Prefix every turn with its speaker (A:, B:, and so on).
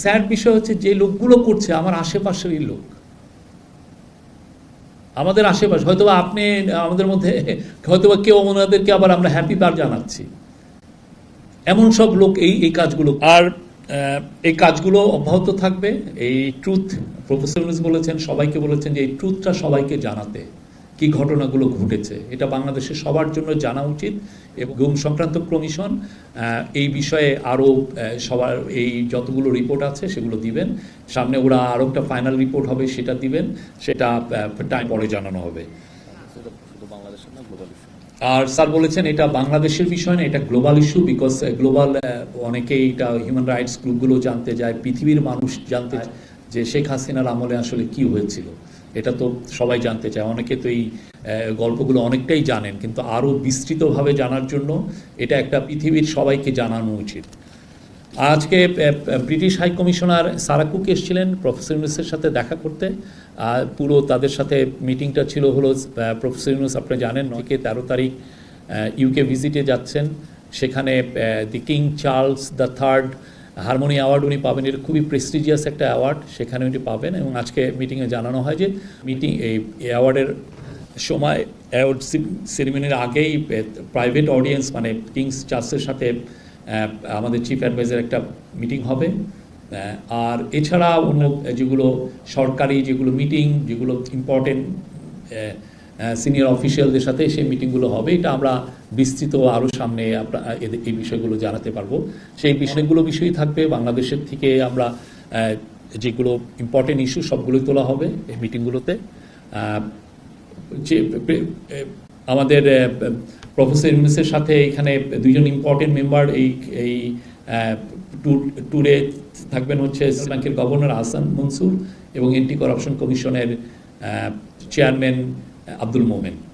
A: Sad বিষয় হচ্ছে যে লোকগুলো করছে আমার আশেপাশেরই লোক। আমাদের আশেপাশে, হয়তোবা আপনি, আমাদের মধ্যে, হয়তোবা কেউ ওনাদেরকে আবার আমরা হ্যাপি বার জানাচ্ছি। এমন সব লোক এই এই কাজগুলো, আর এই কাজগুলো অব্যাহত থাকবে। এই ট্রুথ প্রফেসর বলেছেন, সবাইকে বলেছেন যে এই ট্রুথটা সবাইকে জানাতে। কি ঘটনাগুলো ঘটেছে। এটা বাংলাদেশের সবার জন্য জানা উচিত এবং গুম সংক্রান্ত কমিশন এই বিষয়ে আরও সবার এই যতগুলো রিপোর্ট আছে সেগুলো দিবেন। সামনে ওরা আরও একটা ফাইনাল রিপোর্ট হবে সেটা দিবেন। সেটা টাইম পরে জানানো হবে। আর স্যার বলেছেন এটা বাংলাদেশের বিষয় না এটা গ্লোবাল ইস্যু বিকজ গ্লোবাল অনেকেই এটা হিউম্যান রাইটস গ্রুপগুলো জানতে যায় পৃথিবীর মানুষ জানতে চায় যে শেখ হাসিনার আমলে আসলে কি হয়েছিল, এটা তো সবাই জানতে চায়। অনেকে তো এই গল্পগুলো অনেকটাই জানেন, কিন্তু আরও বিস্তৃতভাবে জানার জন্য এটা একটা পৃথিবীর সবাইকে জানানো উচিত। আজকে ব্রিটিশ হাই কমিশনার সারাকুক এসেছিলেন প্রফেসর ইউনুসের সাথে দেখা করতে। আর পুরো তাদের সাথে মিটিংটা ছিল হলো প্রফেসর ইউনুস, আপনি জানেন, নয়কে তেরো তারিখ ইউকে ভিজিটে যাচ্ছেন। সেখানে the King Charles the Third Harmony Award উনি পাবেন। এটা খুবই প্রেস্টিজিয়াস একটা অ্যাওয়ার্ড সেখানে উনি পাবেন এবং আজকে মিটিংয়ে জানানো হয় যে মিটিং এই অ্যাওয়ার্ডের সময় অ্যাওয়ার্ড সেরিমনির আগেই প্রাইভেট অডিয়েন্স মানে কিংস চার্চের সাথে আমাদের চিফ অ্যাডভাইজার একটা মিটিং হবে। আর এছাড়া অন্য যেগুলো সরকারি যেগুলো মিটিং যেগুলো ইম্পর্টেন্ট সিনিয়র অফিসিয়ালদের সাথে সেই মিটিংগুলো হবে। এটা আমরা বিস্তৃত আরও সামনে এই বিষয়গুলো জানাতে পারব। সেই বিষয়গুলো বিষয়ই থাকবে। বাংলাদেশের থেকে আমরা যেগুলো ইম্পর্টেন্ট ইস্যু সবগুলোই তোলা হবে এই মিটিংগুলোতে যে আমাদের প্রফেসর ইউনুসের সাথে এখানে দুইজন ইম্পর্টেন্ট মেম্বার এই এই ট্যুরে থাকবেন হচ্ছে ব্যাংকের গভর্নর আহসান মনসুর এবং এন্টি করাপশন কমিশনের চেয়ারম্যান عبد المؤمن.